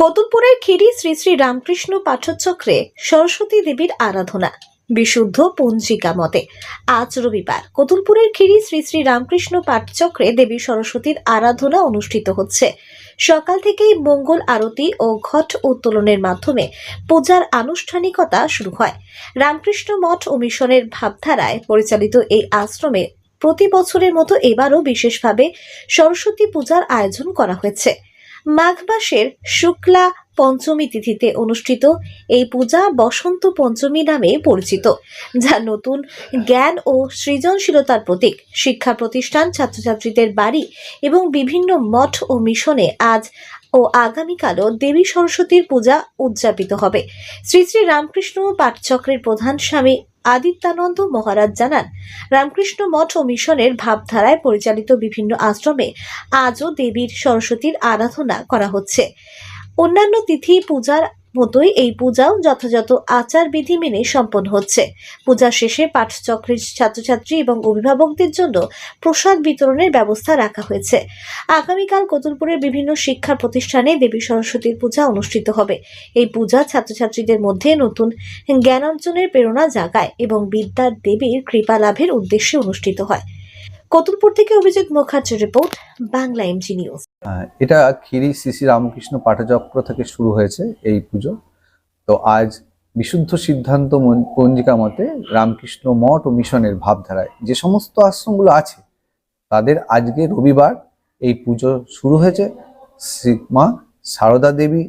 কতুলপুরের খিরি শ্রী শ্রী রামকৃষ্ণ পাঠচক্রে সরস্বতী দেবীর আরাধনা, বিশুদ্ধ পঞ্জিকা মতে। আজ রবিবার কতুলপুরের খিরি শ্রী শ্রী রামকৃষ্ণ পাঠচক্রে দেবী সরস্বতীর আরাধনা অনুষ্ঠিত হচ্ছে। সকাল থেকেই মঙ্গল আরতি ও ঘট উত্তোলনের মাধ্যমে পূজার আনুষ্ঠানিকতা শুরু হয়। রামকৃষ্ণ মঠ ও মিশনের ভাবধারায় পরিচালিত এই আশ্রমে প্রতি বছরের মতো এবারও বিশেষভাবে সরস্বতী পূজার আয়োজন করা হয়েছে। মাঘ মাসের শুক্লা পঞ্চমী তিথিতে অনুষ্ঠিত এই পূজা বসন্ত পঞ্চমী নামে পরিচিত, যা নতুন জ্ঞান ও সৃজনশীলতার প্রতীক। শিক্ষা প্রতিষ্ঠান, ছাত্রছাত্রীদের বাড়ি এবং বিভিন্ন মঠ ও মিশনে আজ ও আগামীকালও দেবী সরস্বতীর পূজা উদযাপিত হবে। শ্রী শ্রী রামকৃষ্ণ পাঠচক্রের প্রধান স্বামী আদিত্যানন্দ মহারাজ জানান, রামকৃষ্ণ মঠ ও মিশনের ভাবধারায় পরিচালিত বিভিন্ন আশ্রমে আজও দেবীর, সরস্বতীর আরাধনা করা হচ্ছে। অন্যান্য তিথি পূজার মতোই এই পূজাও যথাযথ আচার বিধি মেনে সম্পন্ন হচ্ছে। পূজা শেষে পাঠচক্রের ছাত্রছাত্রী এবং অভিভাবকদের জন্য প্রসাদ বিতরণের ব্যবস্থা রাখা হয়েছে। আগামীকাল কতুলপুরের বিভিন্ন শিক্ষা প্রতিষ্ঠানে দেবী সরস্বতীর পূজা অনুষ্ঠিত হবে। এই পূজা ছাত্রছাত্রীদের মধ্যে নতুন জ্ঞান অর্জনের প্রেরণা জাগায় এবং বিদ্যার দেবীর কৃপা লাভের উদ্দেশ্যে অনুষ্ঠিত হয়। কতুলপুর থেকে অভিজিৎ মুখার্জির রিপোর্ট, বাংলা এমজি নিউজ এটা খিরি শ্রী রামকৃষ্ণ পাঠচক্র থেকে শুরু হয়েছে এই পুজো। তো আজ বিশুদ্ধ সিদ্ধান্ত পঞ্জিকা মতে রামকৃষ্ণ মঠ ও মিশনের ভাবধারায় যে সমস্ত আশ্রমগুলো আছে, তাদের আজকে রবিবার এই পুজো শুরু হয়েছে। শ্রী মা সারদা দেবী,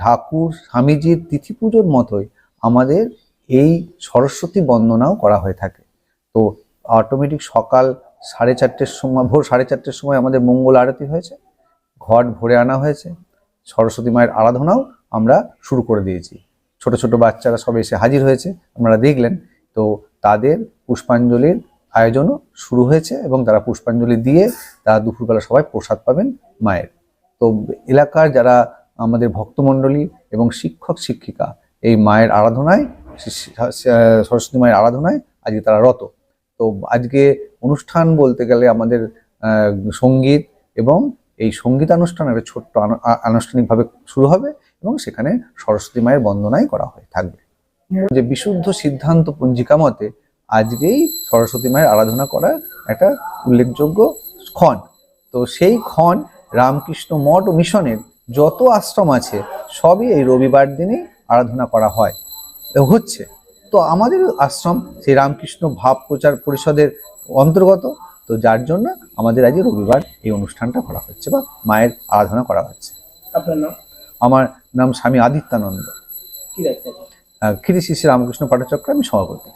ঠাকুর, স্বামীজির তিথি পুজোর মতোই আমাদের এই সরস্বতী বন্দনাও করা হয়ে থাকে। তো অটোমেটিক সকাল সাড়ে চারটের সময়, ভোর সাড়ে চারটের সময় আমাদের মঙ্গল আরতি হয়েছে। ঘট ভরে আনা হয়েছে। সরস্বতী মায়ের আরাধনাও আমরা শুরু করে দিয়েছি। ছোট ছোট বাচ্চারা সব এসে হাজির হয়েছে, আপনারা দেখলেন। তো তাদের পুষ্পাঞ্জলির আয়োজনও শুরু হয়েছে এবং তারা পুষ্পাঞ্জলি দিয়ে তারা দুপুরবেলা সবাই প্রসাদ পাবেন মায়ের। তো এলাকার যারা আমাদের ভক্তমণ্ডলী এবং শিক্ষক, শিক্ষিকা, এই মায়ের আরাধনায় সরস্বতী মায়ের আরাধনায় আজকে তারা রত। তো আজকে অনুষ্ঠান বলতে গেলে আমাদের সংগীত এবং এই সঙ্গীতানুষ্ঠান একটা ছোট্ট আনু- আনুষ্ঠানিকভাবে শুরু হবে এবং সেখানে সরস্বতী মায়ের বন্দনাই করা হয়ে থাকবে। যে বিশুদ্ধ সিদ্ধান্ত পঞ্জিকা মতে আজকেই সরস্বতী মায়ের আরাধনা করার একটা উল্লেখযোগ্য ক্ষণ। তো সেই ক্ষণ রামকৃষ্ণ মঠ ও মিশনের যত আশ্রম আছে, সবই এই রবিবার দিনেই আরাধনা করা হয়। হচ্ছে তো আমাদের আশ্রম শ্রী রামকৃষ্ণ ভাব প্রচার পরিষদের অন্তর্গত। তো যার জন্য আমাদের আজ রবিবার এই অনুষ্ঠানটা করা হচ্ছে বা মায়ের আরাধনা করা হচ্ছে। আমার নাম স্বামী আদিত্যানন্দ। কি শ্রী শ্রী রামকৃষ্ণ পাঠচক্র আমি সভাপতি।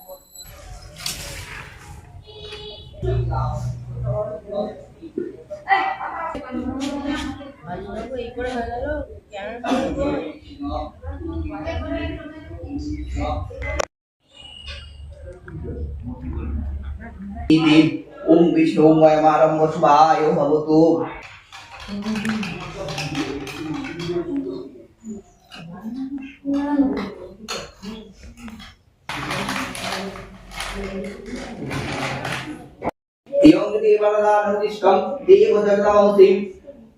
ইদিন ওম বিষ্ণুময় মারম্ব স্বায় ভবতু। ইয়ং দেবরদানুদিষ্টম দেবদত্তামসিম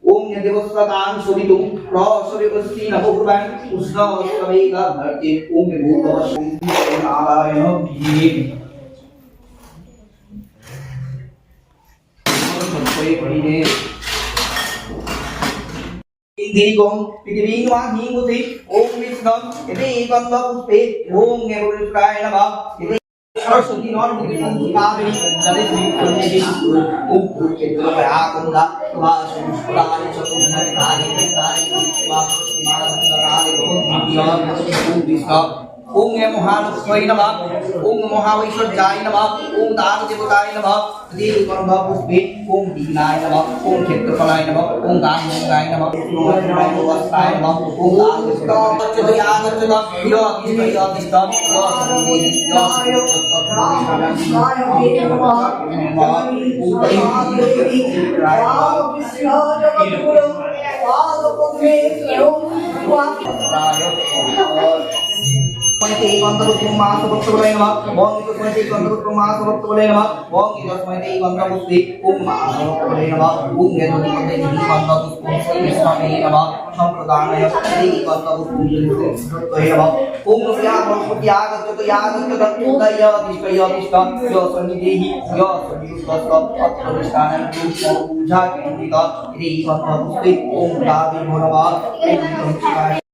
ওম দেবস্বতাং કોઈ ભણીને दीर्घम पृथ्वी वा ह्रीं उति ओम विष्णम यदि एकम व पुष्पे ओम गणेशाय नमः यदि सरस्वती नॉन मुक्ति कावेरी जले श्री पुण्य जी ओम पुण्य प्रभा कुंदा वा सुष्पुराणि चतुष्णि काले काले वा सुष्माणं सकाले भवति ओम विष्णम ওম দীনায় নমঃ ওম ক্ষেত্রফলায় নমঃ ওম গাঙ্গায় নমঃ ওম বস্তায় নমঃ ওম আগচ্ছতি আগচ্ছত ইয় কৃষ্ণ ইয় কৃষ্ণ ইয় স্ময়তে গন্ধপুষ্পম মাসভক্তবলে নমঃ ওং पंचैकान्तरुक्मासवत्सवलय नमः ओम ईश्वर पंचैकान्तरुक्मासवत्सवलय नमः ओम ईश्वर पंचैकान्तरुक्मे उमासवत्सवलय नमः ओम नेत्र पंचैकान्तरुक्मे स्वामी नमः संप्रदानय पंचैकान्तरुक्मे सत्वय नमः ओम प्रयाग प्रयाग तो याग तो दत्तोदय अधिष्ठय अधिष्ठ यो सन्निधि यो सन्निधि अत्प्रतिष्ठानं पूजा केन्द्रित रे पंचरुक्मे ओम दादि भगवान